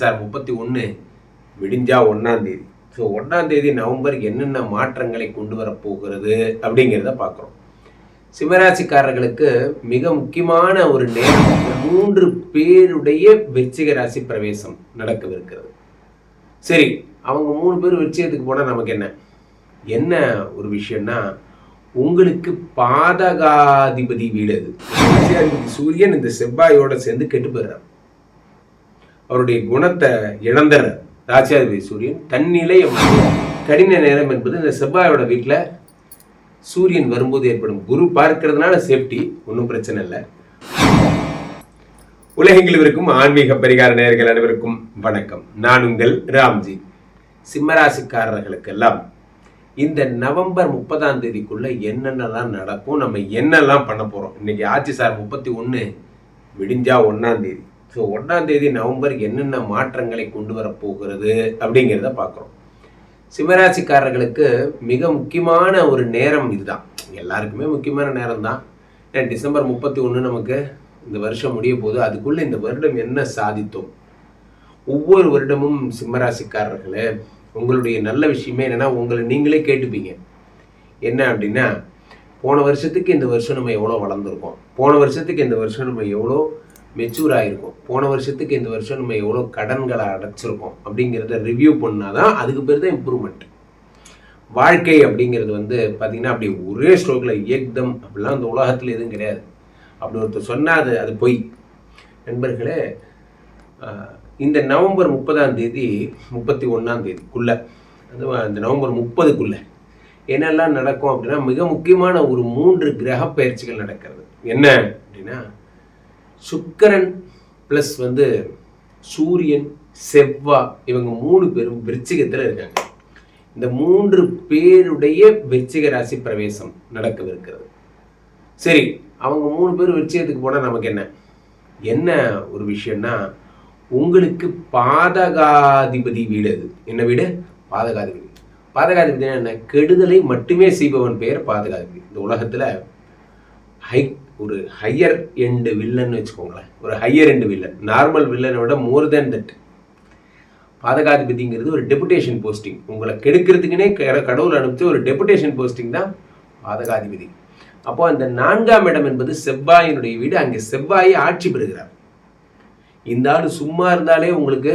Sir முப்பத்தி ஒன்று விடிஞ்சா ஒன்றாம் தேதி ஸோ ஒன்றாம் தேதி நவம்பர் என்னென்ன மாற்றங்களை கொண்டு வரப்போகிறது அப்படிங்கிறத பார்க்குறோம். சிம்மராசிக்காரர்களுக்கு மிக முக்கியமான ஒரு நேரம் மூன்று பேருடைய வெச்சிக ராசி பிரவேசம் நடக்கவிருக்கிறது. சரி அவங்க மூணு பேர் வெச்சியத்துக்கு போனால் நமக்கு என்ன? என்ன ஒரு விஷயம்னா உங்களுக்கு பாதகாதிபதி வீடு அது. சூரியன் இந்த செவ்வாயோட சேர்ந்து கெட்டு போயிடுறான் அவருடைய குணத்தை இழந்தர் ராஜாதிபதி சூரியன் தன்னிலை கடின நேரம் என்பது இந்த செவ்வாயோட வீட்டில் சூரியன் வரும்போது ஏற்படும். குரு பார்க்கிறதுனால சேஃப்டி ஒன்றும் பிரச்சனை இல்லை. உலகெங்கில் இருக்கும் ஆன்மீக பரிகார நேர்கள் அனைவருக்கும் வணக்கம். நான் உங்கள் ராம்ஜி. சிம்மராசிக்காரர்களுக்கெல்லாம் இந்த நவம்பர் முப்பதாம் தேதிக்குள்ள என்னென்னலாம் நடக்கும் நம்ம என்னெல்லாம் பண்ண போகிறோம் இன்னைக்கு ஆட்சி சார் முப்பத்தி ஒன்று விடிஞ்சா ஒன்றாம் தேதி. ஸோ ஒன்றாம் தேதி நவம்பர் என்னென்ன மாற்றங்களை கொண்டு வரப்போகிறது அப்படிங்கிறத பார்க்குறோம். சிம்மராசிக்காரர்களுக்கு மிக முக்கியமான ஒரு நேரம் இதுதான். எல்லாருக்குமே முக்கியமான நேரம் தான் ஏன்னா டிசம்பர் முப்பத்தி ஒன்று நமக்கு இந்த வருஷம் முடிய போது அதுக்குள்ளே இந்த வருடம் என்ன சாதித்தோம்? ஒவ்வொரு வருடமும் சிம்மராசிக்காரர்களே உங்களுடைய நல்ல விஷயமே என்னென்னா உங்களை நீங்களே கேட்டுப்பீங்க. என்ன அப்படின்னா போன வருஷத்துக்கு இந்த வருஷம் நம்ம எவ்வளோ வளர்ந்துருக்கோம்? போன வருஷத்துக்கு இந்த வருஷம் நம்ம எவ்வளோ மெச்சூர் ஆகிருக்கும் போன வருஷத்துக்கு இந்த வருஷம் நம்ம எவ்வளோ கடன்களை அடைச்சிருக்கோம் அப்படிங்கிறத ரிவ்யூ பண்ணால் தான் அதுக்கு பேர் தான் இம்ப்ரூவ்மெண்ட் வாழ்க்கை அப்படிங்கிறது வந்து பார்த்திங்கன்னா அப்படி ஒரே ஸ்ட்ரோக்கில் ஏக்தம் அப்படிலாம் அந்த உலகத்தில் எதுவும் கிடையாது. அப்படி ஒருத்தர் சொன்னால் அது அது பொய். நண்பர்களே இந்த நவம்பர் முப்பதாம் தேதி முப்பத்தி ஒன்றாம் தேதிக்குள்ளே அது அந்த நவம்பர் முப்பதுக்குள்ளே என்னெல்லாம் நடக்கும் அப்படின்னா மிக முக்கியமான ஒரு மூன்று கிரக பயிற்சிகள் நடக்கிறது. என்ன அப்படின்னா சுக்கரன் ப்ளஸ் வந்து சூரியன் செவ்வா இவங்க மூணு பேரும் விருச்சிகத்தில் இருக்காங்க. இந்த மூன்று பேருடைய விருச்சிக ராசி பிரவேசம் நடக்கவிருக்கிறது. சரி அவங்க மூணு பேர் விருச்சிகத்துக்கு போனால் நமக்கு என்ன? என்ன ஒரு விஷயம்னா உங்களுக்கு பாதகாதிபதி வீடு அது. என்ன வீடு? பாதகாதிபதி பாதகாதிபதினா என்ன? கெடுதலை மட்டுமே செய்பவன் பெயர் பாதகாதிபதி. இந்த உலகத்தில் ஹை ஒரு ஹையர் எண்டு வில்லன் வச்சுக்கோங்களேன். ஒரு ஹையர் எண்டு வில்லன் நார்மல் வில்லனை விட மோர் தேன் தட் பாதகாதிபதிங்கிறது ஒரு டெபுடேஷன் போஸ்டிங் உங்களை கெடுக்கிறதுக்குனே கடவுள் அனுப்பிச்ச ஒரு டெபுடேஷன் போஸ்டிங் தான் பாதகாதிபதி. அப்போ அந்த நான்காம் இடம் என்பது செவ்வாயினுடைய வீடு. அங்கே செவ்வாயை ஆட்சி பெறுகிறார். இந்த ஆள் சும்மா இருந்தாலே உங்களுக்கு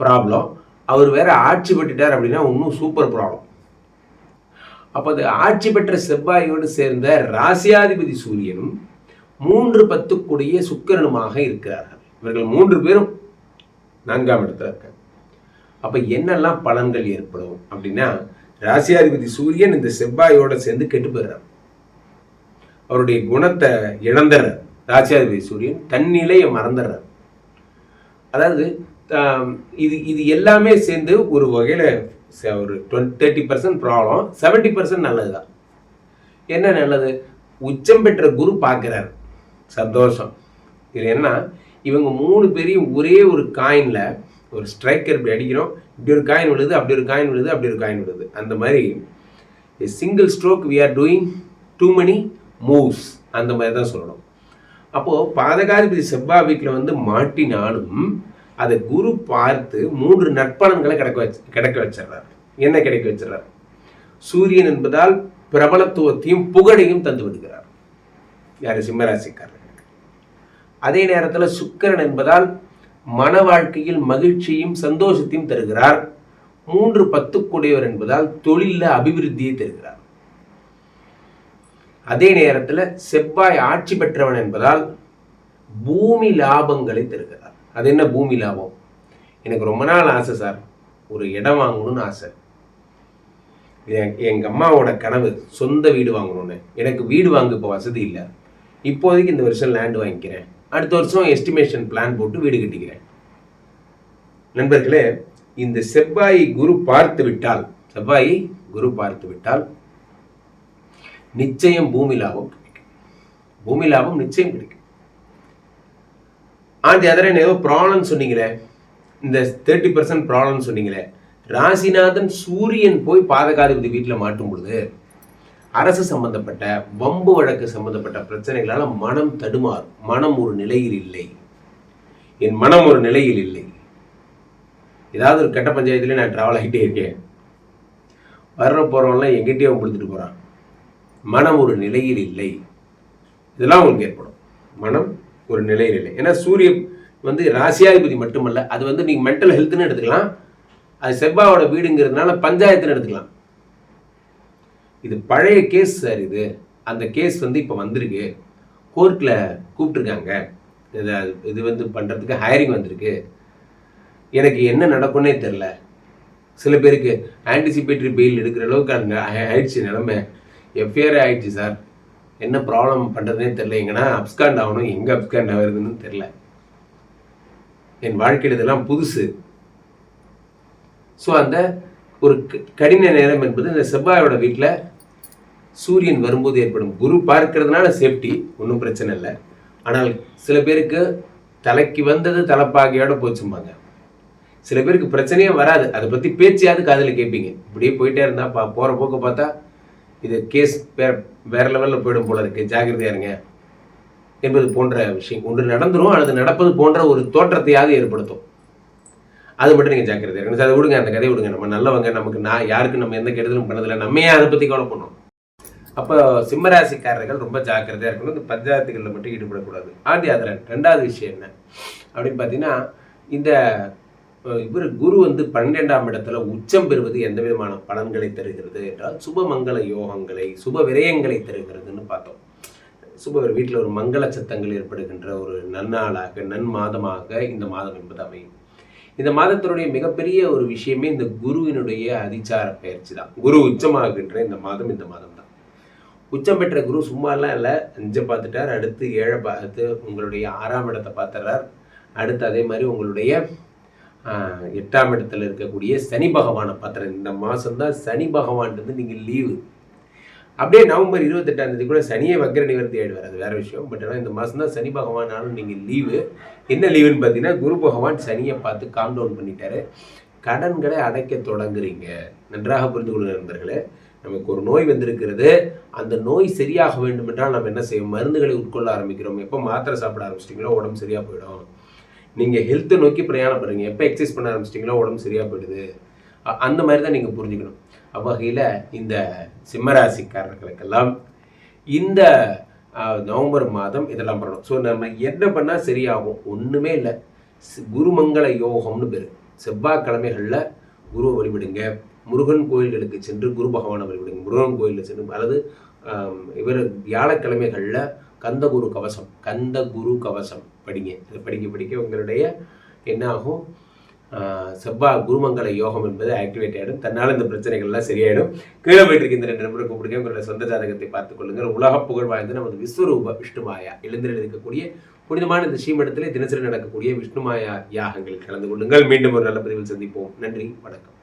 ப்ராப்ளம் அவர் வேற ஆட்சி பெற்றுட்டார் அப்படின்னா இன்னும் சூப்பர் ப்ராப்ளம் அப்போ அது ஆட்சி பெற்ற செவ்வாயோடு சேர்ந்த ராசியாதிபதி சூரியனும் மூன்று பத்துக்குடைய சுக்கிரனுமாக இருக்கிறார்கள். இவர்கள் மூன்று பேரும் நான்காம் இடத்துல இருக்காங்க. அப்போ என்னெல்லாம் பலன்கள் ஏற்படும் அப்படின்னா ராசியாதிபதி சூரியன் இந்த செவ்வாயோட சேர்ந்து கெட்டு போயிடுறார். அவருடைய குணத்தை இழந்துடுறார். ராசியாதிபதி சூரியன் தன்னிலையை மறந்துடுறார். அதாவது இது இது எல்லாமே சேர்ந்து ஒரு வகையில் ஒரு twenty thirty percent problem seventy percent நல்லது தான் என்ன நல்லது? உச்சம் பெற்ற குரு பார்க்குறாரு. சந்தோஷம். இது என்ன இவங்க மூணு பேரையும் ஒரே ஒரு காயினில் ஒரு ஸ்ட்ரைக்கர் இப்படி அடிக்கிறோம் இப்படி ஒரு காயின் விழுது அப்படி ஒரு காயின் விழுது அப்படி ஒரு காயின் விழுது. அந்த மாதிரி single stroke we are doing too many moves அந்த மாதிரி தான் சொல்லணும். அப்போது பாதகாதிபதி செவ்வாய் வீட்டில் வந்து மாட்டினாலும் அதை குரு பார்த்து மூன்று நற்பலன்களை கிடைக்க வச்சு கிடைக்க வச்சிடுறார். என்ன கிடைக்க வச்சிடுறாரு? சூரியன் என்பதால் பிரபலத்துவத்தையும் புகழையும் தந்து விடுகிறார். யார்? சிம்மராசிக்காரர்கள் அதே நேரத்தில் சுக்கரன் என்பதால் மன வாழ்க்கையில் மகிழ்ச்சியும் சந்தோஷத்தையும் தருகிறார். மூன்று பத்துக்குடையவர் என்பதால் தொழிலில் அபிவிருத்தியை தருகிறார். அதே நேரத்தில் செவ்வாய் ஆட்சி பெற்றவன் என்பதால் பூமி லாபங்களை தருகிறார். அது என்ன பூமி லாபம்? எனக்கு ரொம்ப நாள் ஆசை சார். ஒரு இடம் வாங்கணும்னு ஆசை. எங்கள் அம்மாவோட கனவு சொந்த வீடு வாங்கணும்னு. எனக்கு வீடு வாங்க இப்போ வசதி இல்லை. இப்போதைக்கு இந்த வருஷம் லேண்ட் வாங்கிக்கிறேன். அடுத்த வருஷம் எஸ்டிமேஷன் பிளான் போட்டு வீடு கட்டிக்கிறேன். நண்பர்களே இந்த செவ்வாய் குரு பார்த்து விட்டால் செவ்வாய் குரு பார்த்து விட்டால் நிச்சயம் பூமி லாபம் கிடைக்கும். பூமி லாபம் நிச்சயம் கிடைக்கும். ஆண்டி அதரன் ஏதோ ப்ராப்ளம் சொன்னீங்களே. இந்த தேர்ட்டி பர்சன்ட் ப்ராப்ளம் சொன்னீங்களே. ராசிநாதன் சூரியன் போய் பாதகாதிபதி வீட்டில் மாட்டும் பொழுது அரசு சம்பந்தப்பட்ட வம்பு வழக்கு சம்பந்தப்பட்ட பிரச்சனைகளால் மனம் தடுமாறும். மனம் ஒரு நிலையில் இல்லை. என் மனம் ஒரு நிலையில் இல்லை. ஏதாவது ஒரு கெட்ட பஞ்சாயத்துலேயே நான் ட்ராவல் ஆகிட்டே இருக்கேன். வர்ற போகிறவங்களாம் எங்கிட்டயே கொடுத்துட்டு போகிறான் மனம் ஒரு நிலையில் இல்லை. இதெல்லாம் உங்களுக்கு ஏற்படும். மனம் ஒரு நிலையில் இல்லை ஏன்னா சூரிய வந்து ராசியாதிபதி மட்டுமல்ல அது வந்து நீங்கள் மென்டல் ஹெல்த்னு எடுத்துக்கலாம். அது செவ்வாவோட வீடுங்கிறதுனால பஞ்சாயத்துன்னு எடுத்துக்கலாம். இது பழைய கேஸ் சார் இது. அந்த கேஸ் வந்து இப்போ வந்திருக்கு. கோர்ட்டில் கூப்பிட்டுருக்காங்க. இதை இது வந்து பண்ணுறதுக்கு ஹையரிங் வந்திருக்கு. எனக்கு என்ன நடக்கும்னே தெரில சில பேருக்கு ஆன்டிசிபேட்டரி பெயில் எடுக்கிற அளவுக்கு அங்கே ஆயிடுச்சு நிலமை. எஃப்ஐஆர் ஆயிடுச்சு சார் என்ன ப்ராப்ளம் பண்ணுறதுனே தெரில எங்கன்னா அப்ஸ்காண்ட் ஆகணும். எங்கே அப்ஸ்காண்ட் ஆகுறதுன்னு தெரில என் வாழ்க்கையில் இதெல்லாம் புதுசு. ஸோ அந்த ஒரு க- கடின நேரம் என்பது இந்த செவ்வாயோட வீட்டில் சூரியன் வரும்போது ஏற்படும். குரு பார்க்கறதுனால சேஃப்டி ஒன்றும் பிரச்சனை இல்லை. ஆனால் சில பேருக்கு தலைக்கு வந்தது தலைப்பாகையோட போச்சும்பாங்க. சில பேருக்கு பிரச்சனையே வராது. அதை பற்றி பேச்சியாவது காதில் கேட்பீங்க. இப்படியே போயிட்டே இருந்தால் பா போகிற போக்க பார்த்தா இது கேஸ் வேற வேற லெவலில் போயிடும் போல இருக்கு. ஜாக்கிரதையா இருங்க. என்பது போன்ற விஷயம். ஒன்று நடந்துடும் அல்லது நடப்பது போன்ற ஒரு தோற்றத்தையாவது ஏற்படுத்தும். அது மட்டும் நீங்கள் ஜாக்கிரதையா இருக்கணும் அதை விடுங்க அந்த கதையை விடுங்க. நம்ம நல்லவங்க நமக்கு நான் யாருக்கு நம்ம எந்த கெடுதலும் பண்ணதில்லை. நம்ம ஏன் அதை பற்றி கவலை பண்ணோம் அப்போ சிம்மராசிக்காரர்கள் ரொம்ப ஜாக்கிரதையா இருக்கணும். இந்த பஞ்சாயத்துகளில் மட்டும் ஈடுபடக்கூடாது. ஆண்டி அதில் ரெண்டாவது விஷயம் என்ன? அப்படின்னு பார்த்தீங்கன்னா இந்த இவர் குரு வந்து பன்னிரெண்டாம் இடத்துல உச்சம் பெறுவது எந்த விதமான பலன்களை தருகிறது என்றால் சுபமங்கல யோகங்களை சுப விரயங்களை தருகிறதுன்னு பார்த்தோம். சுப வீட்டில் ஒரு மங்கள சத்தங்கள் ஏற்படுகின்ற ஒரு நன்னாளாக நன்மாதமாக இந்த மாதம் என்பது அமையும். இந்த மாதத்தினுடைய மிகப்பெரிய ஒரு விஷயமே இந்த குருவினுடைய அதிச்சார பயிற்சி தான். குரு உச்சமாகின்ற இந்த மாதம் இந்த மாதம் தான். உச்சம் பெற்ற குரு சும்மாலாம் இல்லை அஞ்சை பார்த்துட்டார் அடுத்து ஏழை பார்த்து உங்களுடைய ஆறாம் இடத்தை பார்த்துறார் அடுத்து அதே மாதிரி உங்களுடைய எட்டாம் இடத்துல இருக்கக்கூடிய சனி பகவானை பாத்திரம் இந்த மாதம்தான் சனி பகவான் நீங்கள் லீவு அப்படியே நவம்பர் இருபத்தெட்டாம் தேதி கூட சனியை வக்கர நிவர்த்தி ஆயிடுவார். அது வேற விஷயம். பட் ஆனால் இந்த மாதம் தான் சனி பகவானாலும் நீங்கள் லீவு என்ன லீவுன்னு பார்த்தீங்கன்னா குரு பகவான் சனியை பார்த்து காம் டவுன் பண்ணிட்டாரு. கடன்களை அடைக்க தொடங்குறீங்க. நன்றாக புரிந்து கொள்ளுங்க நண்பர்களே. நமக்கு ஒரு நோய் வந்திருக்கிறது. அந்த நோய் சரியாக வேண்டுமென்றால் நம்ம என்ன செய்வோம்? மருந்துகளை உட்கொள்ள ஆரம்பிக்கிறோம். எப்போ மாத்திரை சாப்பிட ஆரம்பிச்சிட்டிங்களோ உடம்பு சரியாக போயிடும். நீங்கள் ஹெல்த்தை நோக்கி பிரயாணம் பண்ணுறீங்க எப்போ எக்ஸசைஸ் பண்ண ஆரம்பிச்சிட்டிங்களோ உடம்பு சரியாக போயிடுது. அ- அந்த மாதிரி தான் நீங்கள் புரிஞ்சுக்கணும். அவ்வகையில் இந்த சிம்மராசிக்காரர்களுக்கெல்லாம் இந்த நவம்பர் மாதம் இதெல்லாம் பண்ணணும். ஸோ நம்ம என்ன பண்ணால் சரியாகும்? ஒன்றுமே இல்லை. குருமங்கள யோகம்னு பேர். செவ்வாய்க்கிழமைகளில் குருவை வழிபடுங்க. முருகன் கோயில்களுக்கு சென்று குரு பகவானை வழிபடுங்க. முருகன் கோயிலில் சென்று அல்லது இவர் வியாழக்கிழமைகளில் கந்தகுரு கவசம் கந்த குரு கவசம் படிங்க. இதை படிக்க படிக்க உங்களுடைய என்ன ஆகும் செவ்வாய் குருமங்கல யோகம் என்பது ஆக்டிவேட் ஆகிடும் தன்னால் இந்த பிரச்சனைகள்லாம் சரியாயிடும். கீழே போயிட்டு இருக்க இந்த ரெண்டு நம்பரை கூப்பிடுங்க. உங்களுடைய சொந்த ஜாதகத்தை பார்த்துக் கொள்ளுங்கள். உலக புகழ் வாய்ந்த நமது விஸ்வரூப விஷ்ணுமாயா எழுந்திரில் இருக்கக்கூடிய புனிதமான இந்த ஸ்ரீமடத்திலே தினசரி நடக்கக்கூடிய விஷ்ணுமாயா யாகங்களில் கலந்து கொள்ளுங்கள். மீண்டும் ஒரு நல்ல பதிவில் சந்திப்போம். நன்றி வணக்கம்.